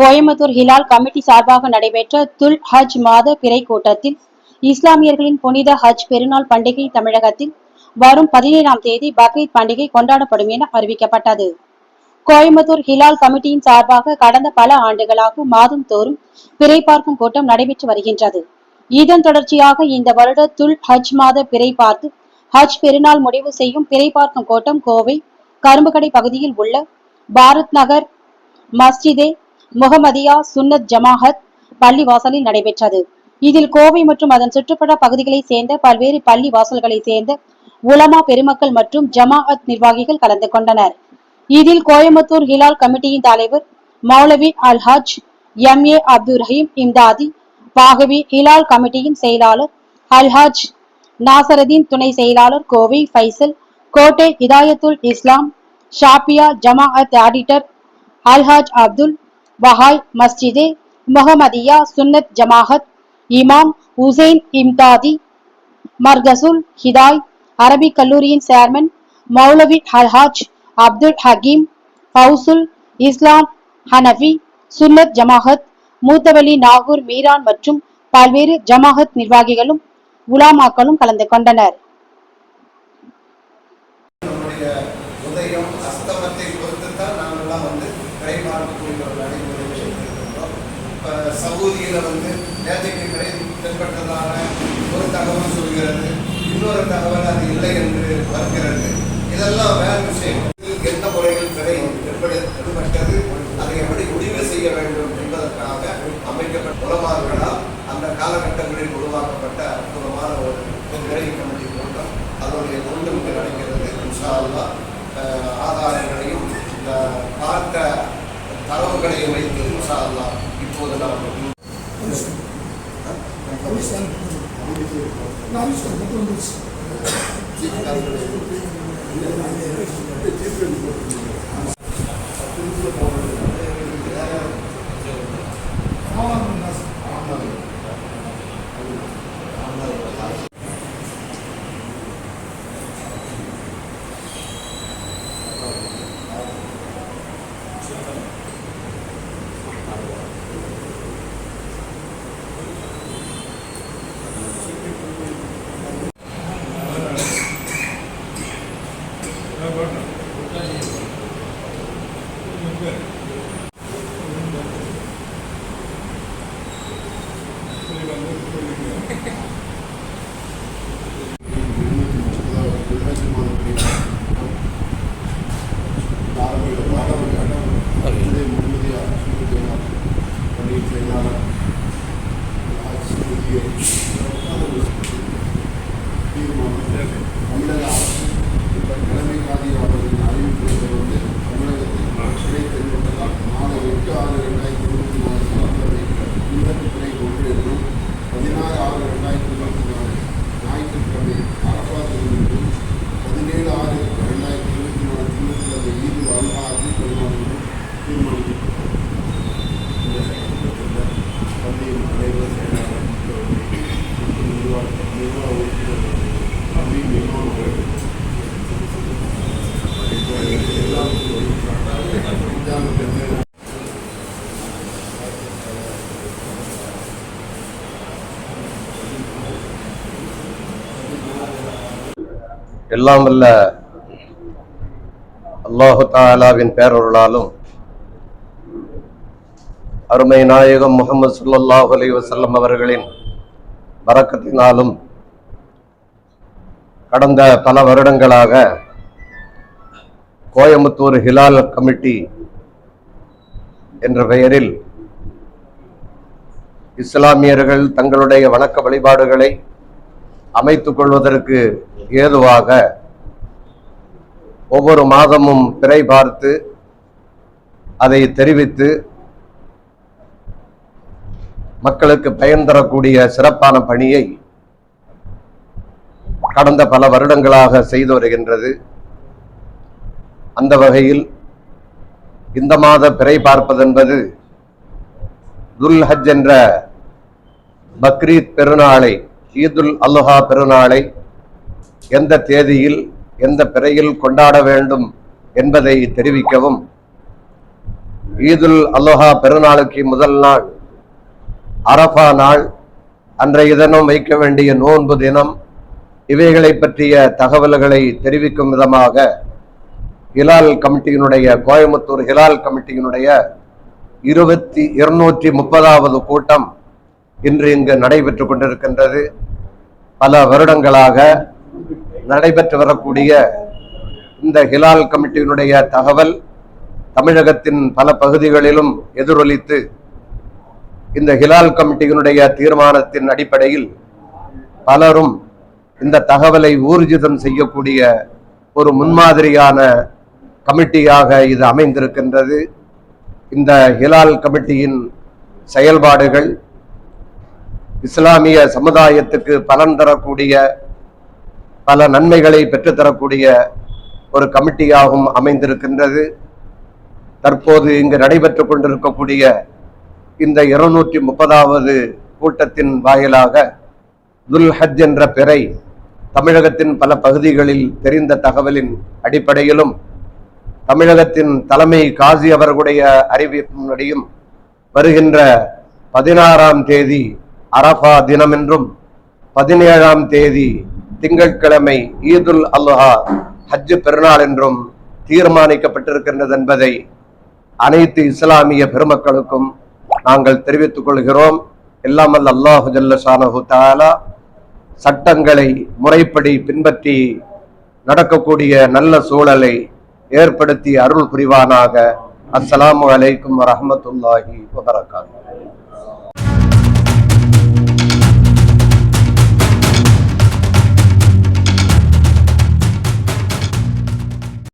Coimbatore Hilal committee சார்பாக நடைபெற்ற துல் ஹஜ் மாத பிறை கூட்டத்தில் இஸ்லாமியர்களின் புனித ஹஜ் பெருநாள் பண்டிகை தமிழகத்தில் வரும் பதினேழாம் தேதி பக்ரீத் பண்டிகை கொண்டாடப்படும் என அறிவிக்கப்பட்டது. கோயம்புத்தூர் ஹிலால் கமிட்டியின் சார்பாக கடந்த பல ஆண்டுகளாக மாதம் தோறும் பிறை பார்க்கும் கூட்டம் நடைபெற்று வருகின்றது. இதன் தொடர்ச்சியாக இந்த வருட துல் ஹஜ் மாத பிறை பார்த்து ஹஜ் பெருநாள் முடிவு செய்யும் பிறை பார்க்கும் கூட்டம் கோவை கரும்புக்கடை பகுதியில் உள்ள பாரத் நகர் மஸ்ஜிதே முகமதியா சுன்னத் ஜமாஹத் பள்ளி வாசலில் நடைபெற்றது. இதில் கோவை மற்றும் அதன் சுற்றுப்புற பகுதிகளைச் சேர்ந்த பல்வேறு பள்ளி வாசல்களைச் சேர்ந்த உலமா பெருமக்கள் மற்றும் ஜமாஅத் நிர்வாகிகள் கலந்து கொண்டனர். இதில் கோயம்புத்தூர் ஹிலால் கமிட்டியின் தலைவர் மௌலவி அல்ஹாஜ் எம் ஏ அப்துல் ரஹீம் இம்தாதி பாகவி ஹிலால் கமிட்டியின் செயலாளர் அல்ஹாஜ் நாசரதீன் துணை செயலாளர் கோவை ஃபைசல் கோட்டை இதாயத்துல் இஸ்லாம் ஷாபியா ஜமாஅத் ஆடிட்டர் அல்ஹாஜ் அப்துல் வஹாய் மஸ்ஜிது முகமதியா சுன்னத் ஜமாஹத் இமாம் உசைன் இம்தாதி மர்கசுல் ஹிதாய் அரபிக் கல்லூரியின் சேர்மன் மௌலவி ஹல்ஹாஜ் அப்துல் ஹக்கீம் ஃபவுசுல் இஸ்லாம் ஹனஃபி சுன்னத் ஜமாஹத் மூத்தவலி நாகூர் மீரான் மற்றும் பல்வேறு ஜமாஹத் நிர்வாகிகளும் உலாமாக்களும் கலந்து கொண்டனர். உதயம் அஸ்தமத்தை பொறுத்து தான் நாங்கள்லாம் வந்து கை பார்க்கக்கூடிய ஒரு சவுதியில் வந்து நேற்றைக்கு கடை தென்பட்டதான ஒரு தகவல் சொல்கிறது. இன்னொரு தகவல் அது இல்லை என்று வருகிறது இதெல்லாம் வேறு விஷயம் இதில் எந்த முறையில் கடை தென்பட தென்பட்டது அதை எப்படி முடிவு செய்ய வேண்டும் என்பதற்காக அமைக்கப்பட்ட உலமார்களால் அந்த காலகட்டங்களில் உருவாக்கப்பட்ட அற்புதமான ஒரு கடை கமிட்டி கூட்டம் அதனுடைய தொண்டு இங்கு நடக்கிறது இன்ஷா அல்லாஹ் அஹ், ஆதாரங்களையும் இந்த பார்த்த தரவுகளையும் வைத்து இன்ஷா அல்லாஹ் இப்போது நாம் தமிழக எல்லாம் வல்ல அல்லாஹு தாலாவின் பேரொருளாலும் அருமை நாயகம் முகமது சுல்லாஹ் அலி வசல்லம் அவர்களின் வரக்கத்தினாலும் கடந்த பல வருடங்களாக கோயம்புத்தூர் ஹிலால் கமிட்டி என்ற பெயரில் இஸ்லாமியர்கள் தங்களுடைய வணக்க வழிபாடுகளை அமைத்துக் கொள்வதற்கு ஏதுவாக ஒவ்வொரு மாதமும் பிறை பார்த்து அதை தெரிவித்து மக்களுக்கு பயன் தரக்கூடிய சிறப்பான பணியை கடந்த பல வருடங்களாக செய்து வருகின்றது. அந்த வகையில் இந்த மாத பிறை பார்ப்பதென்பது துல் ஹஜ் என்ற பக்ரீத் பெருநாளை ஈதுல் அல்லஹா பெருநாளை எந்த தேதியில் எந்த பிறையில் கொண்டாட வேண்டும் என்பதை தெரிவிக்கவும். ஈதுல் அல்லஹா பெருநாளுக்கு முதல் நாள் அரஃபா நாள். அன்றைய தினம் வைக்க வேண்டிய நோன்பு தினம். இவைகளை பற்றிய தகவல்களை தெரிவிக்கும் விதமாக ஹிலால் கமிட்டியினுடைய கோயம்புத்தூர் ஹிலால் கமிட்டியினுடைய இருபத்தி இருநூற்றி முப்பதாவது கூட்டம் இன்று இங்கு நடைபெற்று கொண்டிருக்கின்றது. பல வருடங்களாக நடைபெற்று வரக்கூடிய இந்த ஹிலால் கமிட்டியினுடைய தகவல் தமிழகத்தின் பல பகுதிகளிலும் எதிரொலித்து இந்த ஹிலால் கமிட்டியினுடைய தீர்மானத்தின் அடிப்படையில் பலரும் இந்த தகவலை ஊர்ஜிதம் செய்யக்கூடிய ஒரு முன்மாதிரியான கமிட்டியாக இது அமைந்திருக்கின்றது. இந்த ஹிலால் கமிட்டியின் செயல்பாடுகள் இஸ்லாமிய சமுதாயத்துக்கு பலன் தரக்கூடிய பல நன்மைகளை பெற்றுத்தரக்கூடிய ஒரு கமிட்டியாகவும் அமைந்திருக்கின்றது. தற்போது இங்கு நடைபெற்று கொண்டிருக்கக்கூடிய இந்த இருநூற்றி முப்பதாவது கூட்டத்தின் வாயிலாக துல் ஹஜ் என்ற பெறை தமிழகத்தின் பல பகுதிகளில் தெரிந்த தகவலின் அடிப்படையிலும் தமிழகத்தின் தலைமை காசி அவர்களுடைய அறிவிப்பின்படியும் வருகின்ற பதினாறாம் தேதி அரஃபா தினம் என்றும் பதினேழாம் தேதி திங்கட்கிழமை ஈதுல் அல்ஹா ஹஜ் பெருநாள் என்றும் தீர்மானிக்கப்பட்டிருக்கின்றது என்பதை அனைத்து இஸ்லாமிய பெருமக்களுக்கும் நாங்கள் தெரிவித்துக் கொள்கிறோம். எல்லாம் அல்ல அல்லாஹு ஜல்ல தாலா சட்டங்களை முறைப்படி பின்பற்றி நடக்கக்கூடிய நல்ல சூழலை ஏற்படுத்தி அருள் புரிவானாக. அஸ்ஸலாமு அலைக்கும் வரமத்துல்லாஹி வபரகாத்துஹு